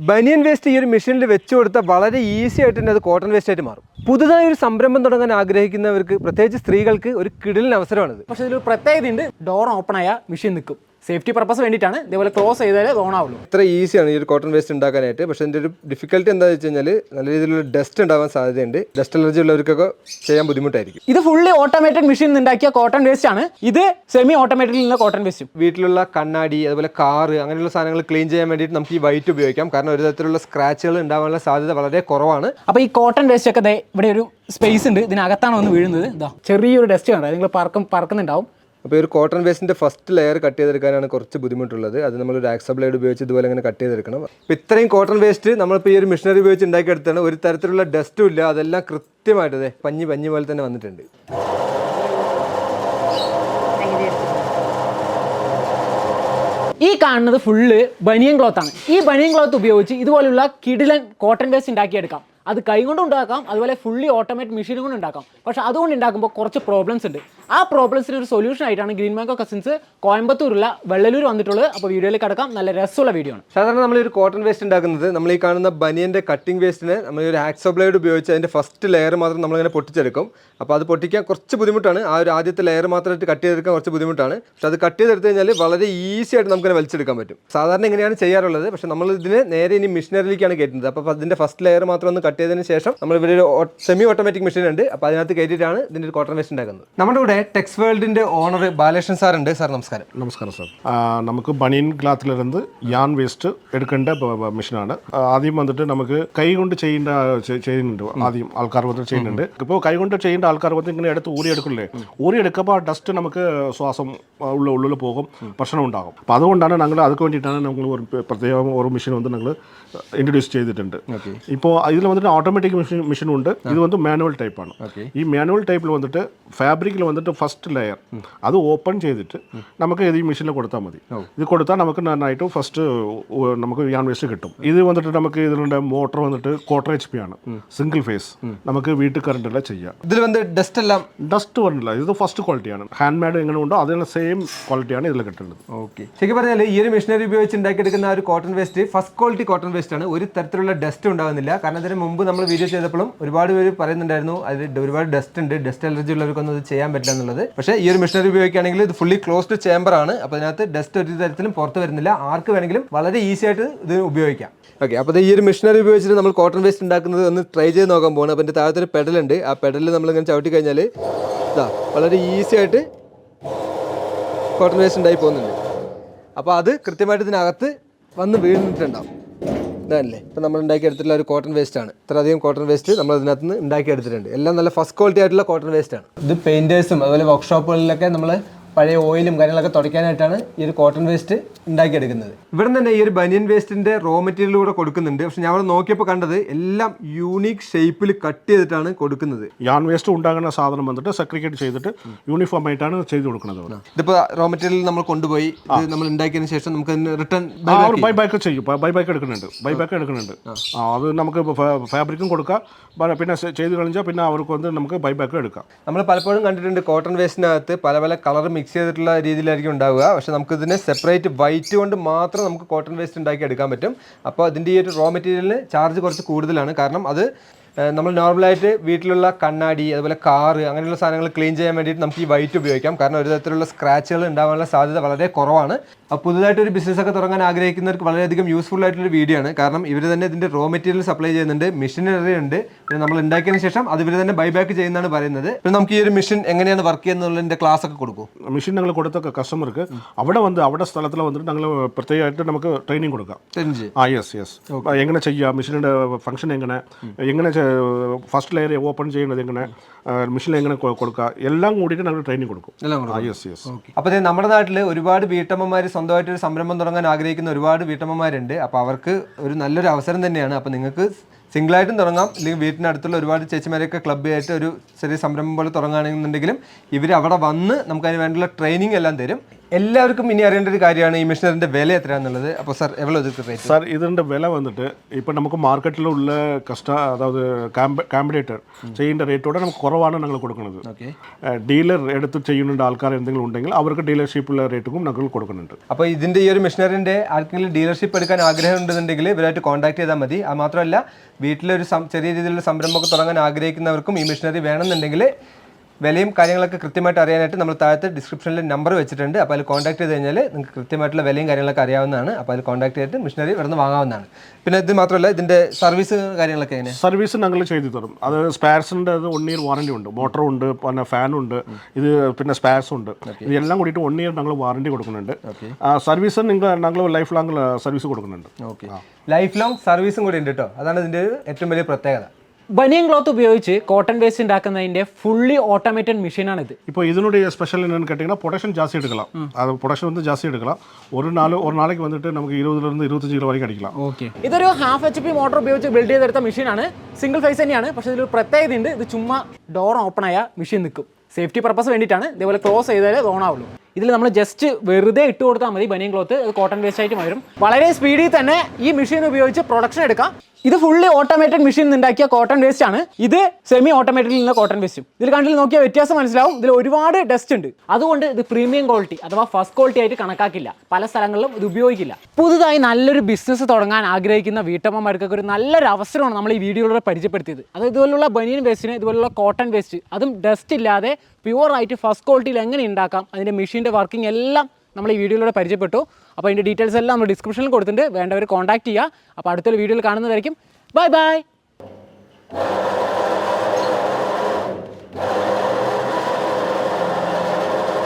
ബനിയൻ waste ഈ ഒരു മെഷീനിൽ വെച്ച് കൊടുത്താൽ വളരെ ഈസി ആയിട്ട് തന്നെ അത് കോട്ടൺ വേസ്റ്റ് ആയിട്ട് മാറും. പുതുതായി ഒരു സംരംഭം തുടങ്ങാൻ ആഗ്രഹിക്കുന്നവർക്ക് പ്രത്യേകിച്ച് സ്ത്രീകൾക്ക് ഒരു കിടിലിന് അവസരമാണിത്. പക്ഷേ ഇതിലൊരു പ്രത്യേകതയുണ്ട്. ഡോർ ഓപ്പൺ ആയ മെഷീൻ നിൽക്കും. സേഫ്റ്റി പർപ്പസ് വേണ്ടിയിട്ടാണ് ഇതേപോലെ ക്ലോസ് ചെയ്താലേ ഇത് ഓൺ ആവുള്ളൂ. ഇത്ര ഈസിയാണ് ഈ ഒരു കോട്ടൺ വേസ്റ്റ് ഉണ്ടാക്കാനായിട്ട്. പക്ഷേ ഇതിന്റെ ഒരു ഡിഫിക്കൽട്ടി എന്താ വെച്ച് കഴിഞ്ഞാൽ നല്ല രീതിയിലുള്ള ഡസ്റ്റ് ഉണ്ടാവാൻ സാധ്യതയുണ്ട്. ഡസ്റ്റ് അലർജി ഉള്ളവർക്കൊക്കെ ചെയ്യാൻ ബുദ്ധിമുട്ടായിരിക്കും. ഇത് ഫുള്ളി ഓട്ടോമാറ്റിക് മെഷീൻ ഉണ്ടാക്കിയ കോട്ടൺ വേസ്റ്റ് ആണ്. ഇത് സെമി ഓട്ടോമേറ്റഡിൽ നിന്ന് കോട്ടൺ വേസ്റ്റ് വീട്ടിലുള്ള കണ്ണാടി അതുപോലെ കാറ് അങ്ങനെയുള്ള സാധനങ്ങൾ ക്ലീൻ ചെയ്യാൻ വേണ്ടിയിട്ട് നമുക്ക് ഈ വൈറ്റ് ഉപയോഗിക്കാം. കാരണം ഒരു തരത്തിലുള്ള സ്ക്രാച്ചുകൾ ഉണ്ടാവാനുള്ള സാധ്യത വളരെ കുറവാണ്. അപ്പോൾ ഈ കോട്ടൺ വേസ്റ്റ് ഒക്കെ ഇവിടെ ഒരു സ്പേസ് ഉണ്ട്. ഇതിനകത്താണ് വന്ന് വീഴുന്നത്. ഇതാ ചെറിയൊരു ഡസ്റ്റ് കണ്ടോ? നിങ്ങൾ പറക്കും പറക്കുന്നുണ്ടാവും. അപ്പോൾ ഈ ഒരു കോട്ടൺ വേസ്റ്റിന്റെ ഫസ്റ്റ് ലെയർ കട്ട് ചെയ്തെടുക്കാനാണ് കുറച്ച് ബുദ്ധിമുട്ടുള്ളത്. അത് നമ്മൾ ഒരു ആക്സ ബ്ലേഡ് ഉപയോഗിച്ച് ഇതുപോലെ അങ്ങനെ കട്ട് ചെയ്തെടുക്കണം. അപ്പോൾ ഇത്രയും കോട്ടൺ വേസ്റ്റ് നമ്മളിപ്പോൾ ഈ ഒരു മെഷീനറി ഉപയോഗിച്ച് ഉണ്ടാക്കിയെടുത്താണ് ഒരു തരത്തിലുള്ള ഡസ്റ്റും ഇല്ല. അതെല്ലാം കൃത്യമായിട്ട് ദേ പഞ്ഞി പഞ്ഞി പോലെ തന്നെ വന്നിട്ടുണ്ട്. ഈ കാണുന്നത് ഫുള്ള് ബനിയൻ ക്ലോത്ത് ആണ്. ഈ ബനിയൻ ക്ലോത്ത് ഉപയോഗിച്ച് ഇതുപോലുള്ള കിടിലൻ കോട്ടൺ വേസ്റ്റ് ഉണ്ടാക്കിയെടുക്കാം. അത് കൈകൊണ്ട് ഉണ്ടാക്കാം അതുപോലെ ഫുള്ളി ഓട്ടോമാറ്റിക് മെഷീനും കൊണ്ട് ഉണ്ടാക്കാം പക്ഷെ അതുകൊണ്ട് ഉണ്ടാക്കുമ്പോൾ കുറച്ച് പ്രോബ്ലംസ് ഉണ്ട്. ആ പ്രോബ്ലംസിന് ഒരു സൊല്യൂഷൻ ആയിട്ടാണ് ഗ്രീൻ മാങ്കോ കസിൻസ് കോയമ്പത്തൂരുള്ള വെള്ളലൂർ വന്നിട്ടുള്ളത്. അപ്പോൾ വീഡിയോയിൽ കിടക്കാം. നല്ല രസമുള്ള വീഡിയോ ആണ്. സാധാരണ നമ്മൾ ഒരു കോട്ടൺ വേസ്റ്റ് ഉണ്ടാക്കുന്നത് നമ്മൾ ഈ കാണുന്ന ബനിയന്റെ കട്ടിംഗ് വേസ്റ്റിന് നമ്മൾ ഒരു ആക്സോ ബ്ലേഡ് ഉപയോഗിച്ച് അതിന്റെ ഫസ്റ്റ് ലെയർ മാത്രം നമ്മളിങ്ങനെ പൊട്ടിച്ചെടുക്കും. അപ്പോൾ അത് പൊട്ടിക്കാൻ കുറച്ച് ബുദ്ധിമുട്ടാണ്. ആ ഒരു ആദ്യത്തെ ലെയർ മാത്രമായിട്ട് കട്ട് ചെയ്തെടുക്കാൻ കുറച്ച് ബുദ്ധിമുട്ടാണ്. പക്ഷെ അത് കട്ട് ചെയ്തെടുത്ത് കഴിഞ്ഞാൽ വളരെ ഈസി ആയിട്ട് നമുക്കിങ്ങനെ വലിച്ചെടുക്കാൻ പറ്റും. സാധാരണ ഇങ്ങനെയാണ് ചെയ്യാറുള്ളത്. പക്ഷേ നമ്മൾ ഇതിന് നേരെ ഇനി മിഷനറിയിലേക്കാണ് കയറ്റുന്നത്. അപ്പോൾ അതിന്റെ ഫസ്റ്റ് ലെയർ മാത്രം ഒന്ന് കട്ട് ചെയ്തതിന് ശേഷം നമ്മൾ ഇവിടെ ഒരു സെമി ഓട്ടോമാറ്റിക് മെഷീൻ ഉണ്ട്. അപ്പോൾ അതിനകത്ത് കയറ്റിയിട്ടാണ് ഇതിന്റെ ഒരു കോട്ടൺ വേസ്റ്റ് ഉണ്ടാക്കുന്നത്. നമ്മുടെ കൂടെ ടെക്സ് വേൾഡിന്റെ ഓണർ ബാലകൃഷ്ണൻ സാർ ഉണ്ട്. സാർ നമസ്കാരം. നമസ്കാരം സാർ നമുക്ക് ബനിയൻ ക്ലാത്തിലിരുന്ന് യാൻ വേസ്റ്റ് എടുക്കേണ്ട മെഷീനാണ് ആദ്യം വന്നിട്ട് നമുക്ക് കൈ കൊണ്ട് ചെയ്യേണ്ട ചെയ്യുന്നുണ്ട്. ആദ്യം ആൾക്കാർ വന്നിട്ട് ചെയ്യുന്നുണ്ട്. ഇപ്പോൾ കൈ കൊണ്ട് ചെയ്യേണ്ട ആൾക്കാർ വന്ന് ഇങ്ങനെ എടുത്ത് ഊരി എടുക്കില്ലേ? ഊരി എടുക്കുമ്പോൾ ആ ഡസ്റ്റ് നമുക്ക് ശ്വാസം ഉള്ള ഉള്ളിൽ പോകും പ്രശ്നം ഉണ്ടാകും. അപ്പോൾ അതുകൊണ്ടാണ് ഞങ്ങൾ അതുക്ക് വേണ്ടിയിട്ടാണ് നമ്മൾ ഒരു പ്രത്യേകം ഒരു മെഷീൻ വന്ന് ഞങ്ങൾ ഇൻട്രൊഡ്യൂസ് ചെയ്തിട്ടുണ്ട്. ഇപ്പോൾ ഇതിൽ വന്നിട്ട് ഓട്ടോമാറ്റിക് മെഷീൻ മെഷീൻ ഉണ്ട്. ഇത് വന്ന് മാനുവൽ ടൈപ്പാണ് ഈ മാനുവൽ ടൈപ്പിൽ വന്നിട്ട് ഫാബ്രിക്കിൽ വന്നിട്ട് ഫസ്റ്റ് ലെയർ അത് ഓപ്പൺ ചെയ്തിട്ട് നമുക്ക് ഇത് ഈ മെഷീനിൽ കൊടുത്താൽ മതി. ഇത് കൊടുത്താൽ നമുക്ക് നന്നായിട്ട് ഫസ്റ്റ് നമുക്ക് യാൻ വേസ്റ്റ് കിട്ടും. ഇത് വന്നിട്ട് നമുക്ക് ഇതിലുണ്ട് മോട്ടർ വന്നിട്ട് ക്വാർട്ടർ എച്ച് പി ആണ്. സിംഗിൾ ഫേസ് നമുക്ക് വീട്ടിൽ കറണ്ട് എല്ലാം ചെയ്യാം. ഇതിൽ വന്ന് ഡസ്റ്റ് എല്ലാം ഡസ്റ്റ് വന്നില്ല ഇത് ഫസ്റ്റ് ക്വാളിറ്റിയാണ് ഹാൻഡ് മെയ്ഡ് എങ്ങനെ ഉണ്ടോ അതിനുള്ള സെയിം ക്വാളിറ്റിയാണ് ഇതിൽ കിട്ടുന്നത്. ഓക്കെ. ശരിക്കും പറഞ്ഞാൽ ഈ ഒരു മെഷീനറി ഉപയോഗിച്ച് ഉണ്ടാക്കിയെടുക്കുന്ന ഒരു cotton waste first quality cotton waste ആണ്. ഒരു തരത്തിലുള്ള ഡസ്റ്റ് ഉണ്ടാകുന്നില്ല. കാരണം അതിന് മുമ്പ് നമ്മൾ വീഡിയോ ചെയ്തപ്പോഴും ഒരുപാട് പേര് പറയുന്നുണ്ടായിരുന്നു അതിൽ ഒരുപാട് ഡസ്റ്റ് ഉണ്ട് ഡസ്റ്റ് അലർജി ഉള്ളവർക്കൊന്നും ഇത് ചെയ്യാൻ പറ്റില്ല എന്നുള്ളത്. പക്ഷേ ഈ ഒരു മെഷീനറി ഉപയോഗിക്കുകയാണെങ്കിൽ ഇത് ഫുള്ളി ക്ലോസ്ഡ് ചേംബർ ആണ്. അപ്പോൾ അതിനകത്ത് ഡസ്റ്റ് ഒരു തരത്തിലും പുറത്ത് വരുന്നില്ല. ആർക്ക് വേണമെങ്കിലും വളരെ ഈസി ആയിട്ട് ഇത് ഉപയോഗിക്കാം. ഓക്കെ അപ്പോൾ ഈ ഒരു മെഷീനറി ഉപയോഗിച്ചിട്ട് നമ്മൾ കോട്ടൺ വേസ്റ്റ് ഉണ്ടാക്കുന്നത് ഒന്ന് ട്രൈ ചെയ്ത് നോക്കാൻ പോകണം അപ്പോൾ എന്റെ താഴത്തൊരു പെഡലുണ്ട് ആ പെഡലിൽ നമ്മളിങ്ങനെ ചവിട്ടി കഴിഞ്ഞാൽ ഇതാ വളരെ ഈസി ആയിട്ട് കോട്ടൺ വേസ്റ്റ് ഉണ്ടായി പോകുന്നുണ്ട്. അപ്പോൾ അത് കൃത്യമായിട്ട് ഇതിനകത്ത് വന്ന് വീണിട്ടുണ്ടാവും. ഇതല്ലേ? ഇപ്പം നമ്മൾ ഉണ്ടാക്കിയെടുത്തിട്ടുള്ള ഒരു കോട്ടൺ വേസ്റ്റ് ആണ്. ഇത്രയധികം കോട്ടൺ വേസ്റ്റ് നമ്മൾ ഇതിനകത്ത് നിന്ന് ഉണ്ടാക്കിയെടുത്തിട്ടുണ്ട് എല്ലാം നല്ല ഫസ്റ്റ് ക്വാളിറ്റി ആയിട്ടുള്ള കോട്ടൺ വേസ്റ്റ് ആണ്. ഇത് പെയിന്റേഴ്സും അതുപോലെ വർക്ക്ഷോപ്പുകളിലൊക്കെ നമ്മൾ പഴയ ഓയിലും കാര്യങ്ങളൊക്കെ തുടയ്ക്കാനായിട്ടാണ് ഈ ഒരു കോട്ടൺ വേസ്റ്റ് ഉണ്ടാക്കിയെടുക്കുന്നത്. ഇവിടെ തന്നെ ഈ ഒരു ബനിയൻ വേസ്റ്റിന്റെ റോ മെറ്റീരിയൽ കൂടെ കൊടുക്കുന്നുണ്ട്. പക്ഷെ ഞാൻ അവിടെ നോക്കിയപ്പോൾ കണ്ടത് എല്ലാം യൂണീക്ക് ഷേപ്പിൽ കട്ട് ചെയ്തിട്ടാണ് കൊടുക്കുന്നത്. യാൺ വേസ്റ്റ് ഉണ്ടാകുന്ന സാധനം വന്നിട്ട് സെക്രിക്കേറ്റ് ചെയ്തിട്ട് യൂണിഫോം ആയിട്ടാണ് ചെയ്ത് കൊടുക്കുന്നത് ഇതിപ്പോ ഇതിപ്പോൾ റോ മെറ്റീരിയൽ നമ്മൾ കൊണ്ടുപോയി ഇത് നമ്മൾ ഉണ്ടാക്കിയതിന് ശേഷം നമുക്ക് റിട്ടേൺ ബൈ ബാക്ക് ചെയ്യും. ബൈ ബാക്ക് എടുക്കുന്നുണ്ട്. ബൈ ബാക്ക് എടുക്കുന്നുണ്ട്. ആ. അത് നമുക്ക് ഫാബ്രിക്കും കൊടുക്കാം. പിന്നെ ചെയ്ത് കഴിഞ്ഞാൽ പിന്നെ അവർക്ക് വന്ന് നമുക്ക് ബൈ ബാക്ക് എടുക്കാം. നമ്മൾ പലപ്പോഴും കണ്ടിട്ടുണ്ട് കോട്ടൺ വേസ്റ്റിനകത്ത് പല പല കളർ മിക്സ് ചെയ്തിട്ടുള്ള രീതിയിലായിരിക്കും ഉണ്ടാവുക. പക്ഷെ നമുക്കിതിനെ സെപ്പറേറ്റ് വൈറ്റ് കൊണ്ട് മാത്രം നമുക്ക് കോട്ടൺ വേസ്റ്റ് ഉണ്ടാക്കി എടുക്കാൻ പറ്റും. അപ്പോൾ അതിന്റെ ഈ ഒരു റോ മെറ്റീരിയലിന് ചാർജ് കുറച്ച് കൂടുതലാണ്. കാരണം അത് നമ്മൾ നോർമലായിട്ട് വീട്ടിലുള്ള കണ്ണാടി അതുപോലെ കാറ് അങ്ങനെയുള്ള സാധനങ്ങൾ ക്ലീൻ ചെയ്യാൻ വേണ്ടിയിട്ട് നമുക്ക് ഈ വൈറ്റ് ഉപയോഗിക്കാം. കാരണം ഒരു തരത്തിലുള്ള സ്ക്രാച്ചുകൾ ഉണ്ടാകാനുള്ള സാധ്യത വളരെ കുറവാണ്. അപ്പോൾ പുതുതായിട്ട് ഒരു ബിസിനസ് ഒക്കെ തുടങ്ങാൻ ആഗ്രഹിക്കുന്നവർക്ക് വളരെയധികം യൂസ്ഫുൾ ആയിട്ടുള്ള വീഡിയോ ആണ്. കാരണം ഇവർ തന്നെ ഇതിന്റെ റോ മെറ്റീരിയൽ സപ്ലൈ ചെയ്യുന്നുണ്ട് മെഷീനറി ഉണ്ട്. പിന്നെ നമ്മൾ ഉണ്ടാക്കിയതിന് ശേഷം അത് ഇവർ തന്നെ ബൈബാക്ക് ചെയ്യുന്നതാണ് പറയുന്നത്. പിന്നെ നമുക്ക് ഈ ഒരു മെഷീൻ എങ്ങനെയാണ് വർക്ക് ചെയ്യുന്നതിന്റെ ക്ലാസ് ഒക്കെ കൊടുക്കും. മെഷീൻ ഞങ്ങൾ കൊടുത്തൊക്കെ കസ്റ്റമർക്ക് അവിടെ വന്ന് അവിടെ സ്ഥലത്തിൽ വന്നിട്ട് ഞങ്ങൾ പ്രത്യേകമായിട്ട് നമുക്ക് ട്രെയിനിങ് കൊടുക്കാം. ആ യെസ് യെസ് എങ്ങനെ ചെയ്യാം മെഷീനിന്റെ ഫംഗ്ഷൻ എങ്ങനെ എങ്ങനെ ഫസ്റ്റ് ലെയർ ഓപ്പൺ ചെയ്യുന്നത് എങ്ങനെ മിഷൻ എങ്ങനെ കൊടുക്കുക എല്ലാം കൂടിയിട്ട് നമ്മൾ ട്രെയിനിങ് കൊടുക്കും. യെസ് യെസ് അപ്പോൾ നമ്മുടെ നാട്ടിൽ ഒരുപാട് വീട്ടമ്മമാർ സ്വന്തമായിട്ട് ഒരു സംരംഭം തുടങ്ങാൻ ആഗ്രഹിക്കുന്ന ഒരുപാട് വീട്ടമ്മമാരുണ്ട്. അപ്പോൾ അവർക്ക് ഒരു നല്ലൊരു അവസരം തന്നെയാണ്. അപ്പോൾ നിങ്ങൾക്ക് സിംഗിളായിട്ടും തുടങ്ങാം. അല്ലെങ്കിൽ വീട്ടിനടുത്തുള്ള ഒരുപാട് ചേച്ചിമാരെയൊക്കെ ക്ലബ്ബ് ആയിട്ട് ഒരു ചെറിയ സംരംഭം പോലെ തുടങ്ങുകയാണെന്നുണ്ടെങ്കിലും ഇവർ അവിടെ വന്ന് നമുക്ക് അതിന് വേണ്ടിയുള്ള ട്രെയിനിങ് എല്ലാം തരും. എല്ലാവർക്കും ഇനി അറിയേണ്ട ഒരു കാര്യമാണ് ഈ മെഷീനറിന്റെ വില എത്രയാണെന്നുള്ളത് അപ്പോൾ സാർ എവിടെ റേറ്റ് സാർ ഇതിന്റെ വില വന്നിട്ട് ഇപ്പം നമുക്ക് മാർക്കറ്റിലുള്ള കസ്റ്റ അതായത് കാമ്പഡേറ്റർ ചെയ്യേണ്ട റേറ്റോടെ നമുക്ക് കുറവാണ് ഞങ്ങൾ കൊടുക്കുന്നത്. ഡീലർ എടുത്ത് ചെയ്യുന്നുണ്ട് ആൾക്കാർ എന്തെങ്കിലും ഉണ്ടെങ്കിൽ അവർക്ക് ഡീലർഷിപ്പുള്ള റേറ്റും ഞങ്ങൾ കൊടുക്കുന്നുണ്ട്. അപ്പോൾ ഇതിന്റെ ഈ ഒരു മെഷീനറിന്റെ ആർക്കെങ്കിലും ഡീലർഷിപ്പ് എടുക്കാൻ ആഗ്രഹം ഉണ്ടെന്നുണ്ടെങ്കിൽ ഇവരായിട്ട് കോൺടാക്ട് ചെയ്താൽ മതി. അത് മാത്രമല്ല വീട്ടിലൊരു ചെറിയ രീതിയിലുള്ള സംരംഭമൊക്കെ തുടങ്ങാൻ ആഗ്രഹിക്കുന്നവർക്കും ഈ മെഷീനറി വേണമെന്നുണ്ടെങ്കിൽ വിലയും കാര്യങ്ങളൊക്കെ കൃത്യമായിട്ട് അറിയാനായിട്ട് നമ്മൾ താഴത്തെ ഡിസ്ക്രിപ്ഷനിൽ നമ്പർ വെച്ചിട്ടുണ്ട്. അപ്പോൾ അതിൽ കോൺടാക്ട് ചെയ്ത് കഴിഞ്ഞാൽ നിങ്ങൾക്ക് കൃത്യമായിട്ടുള്ള വിലയും കാര്യങ്ങളൊക്കെ അറിയാവുന്നതാണ്. അപ്പോൾ അതിൽ കോൺടാക്ട് ചെയ്തിട്ട് മിഷനറി ഇവിടെ നിന്ന് വാങ്ങാവുന്നതാണ്. പിന്നെ ഇത് മാത്രമല്ല ഇതിന്റെ സർവീസ് കാര്യങ്ങളൊക്കെ എങ്ങനെയാണ് സർവീസ് ഞങ്ങൾ ചെയ്തു തരും. അത് സ്പാർസിന്റെ അത് വൺ ഇയർ വാറണ്ടി ഉണ്ട്. മോട്ടറും ഉണ്ട് പിന്നെ ഫാനുണ്ട് ഇത് പിന്നെ സ്പാർസും ഉണ്ട്. ഇതെല്ലാം കൂടിയിട്ട് വൺ ഇയർ ഞങ്ങൾ വാറണ്ടി കൊടുക്കുന്നുണ്ട്. സർവീസ് നിങ്ങൾ ഞങ്ങൾ ലൈഫ് ലോങ് സർവീസ് കൊടുക്കുന്നുണ്ട്. ഓക്കെ ലൈഫ് ലോങ് സർവീസും കൂടി ഉണ്ട് കേട്ടോ അതാണ് ഇതിന്റെ ഏറ്റവും വലിയ പ്രത്യേകത. ബനിയൻ ക്ലോത്ത് ഉപയോഗിച്ച് കോട്ടൺ വേസ്റ്റ് ഉണ്ടാക്കുന്നതിന്റെ ഫുള്ളി ഓട്ടോമേറ്റഡ് മെഷീനാണിത് இப்போ இதனுடைய ஸ்பெஷல் என்னன்னு கேட்டிங்கன்னா பொடக்ஷன் ஜாஸ்தி எடுக்கலாம் அது பொடக்ஷன் வந்து ஜாஸ்தி எடுக்கலாம் ஒரு நாள் ஒரு நாளைக்கு வந்துட்டு நமக்கு இருபதுலேருந்து இருபத்தஞ்சு கிலோ வரைக்கும் அடிக்கலாம் ഓക്കെ ഇതൊരു ഹാഫ് എച്ച് പി മോട്ടോർ ഉപയോഗിച്ച് ബിൽഡ് ചെയ്തെടുത്ത മെഷീനാണ് സിംഗിൾ ഫേസ് തന്നെയാണ് പക്ഷേ ഇതിൽ പ്രത്യേകത ഉണ്ട് ഇത് ചുമ്മാ ഡോർ ഓപ്പൺ ആയ മെഷീൻ നിൽക്കും സേഫ്റ്റി പർപ്പസ് വേണ്ടിയിട്ടാണ് ഇതേപോലെ ക്ലോസ് ചെയ്താലേ ഇത് ഓൺ ആവുള്ളൂ ഇതിൽ നമ്മൾ ജസ്റ്റ് വെറുതെ ഇട്ട് കൊടുത്താൽ മതി ബനിയൻ ക്ലോത്ത് അത് കോട്ടൺ വേസ്റ്റ് ആയിട്ട് വരും. വളരെ സ്പീഡിൽ തന്നെ ഈ മെഷീൻ ഉപയോഗിച്ച് പ്രൊഡക്ഷൻ എടുക്കാം. ഇത് ഫുള്ളി ഓട്ടോമേറ്റഡ് മെഷീൻ ഉണ്ടാക്കിയ കോട്ടൺ വേസ്റ്റ് ആണ്. ഇത് സെമി ഓട്ടോമേറ്റഡിൽ നിന്ന് കോട്ടൺ വേസ്റ്റും ഇതിൽ കണ്ടിൽ നോക്കിയ വ്യത്യാസം മനസ്സിലാവും. ഇതിൽ ഒരുപാട് ഡസ്റ്റ് ഉണ്ട്. അതുകൊണ്ട് ഇത് പ്രീമിയം ക്വാളിറ്റി അഥവാ ഫസ്റ്റ് ക്വാളിറ്റി ആയിട്ട് കണക്കാക്കില്ല. പല സ്ഥലങ്ങളിലും ഇത് ഉപയോഗിക്കില്ല. പുതുതായി നല്ലൊരു ബിസിനസ് തുടങ്ങാൻ ആഗ്രഹിക്കുന്ന വീട്ടമ്മമാർക്കൊക്കെ ഒരു നല്ലൊരു അവസരമാണ് നമ്മൾ ഈ വീഡിയോയിലൂടെ പരിചയപ്പെടുത്തിയത്. അത് ഇതുപോലുള്ള ബനിയൻ വേസ്റ്റിന് ഇതുപോലുള്ള കോട്ടൺ വേസ്റ്റ് അതും ഡസ്റ്റ് ഇല്ലാതെ പ്യുവർ ആയിട്ട് ഫസ്റ്റ് ക്വാളിറ്റിയിൽ എങ്ങനെ ഉണ്ടാക്കാം അതിന്റെ മെഷീന്റെ വർക്കിംഗ് എല്ലാം നമ്മൾ ഈ വീഡിയോയിലൂടെ പരിചയപ്പെട്ടു. അപ്പോൾ അതിന്റെ ഡീറ്റെയിൽസ് എല്ലാം നമ്മൾ ഡിസ്ക്രിപ്ഷനിൽ കൊടുത്തിട്ടുണ്ട്. വേണ്ടവർ കോൺടാക്ട് ചെയ്യുക. അപ്പോൾ അടുത്തൊരു വീഡിയോയിൽ കാണുന്നതായിരിക്കും. Bye bye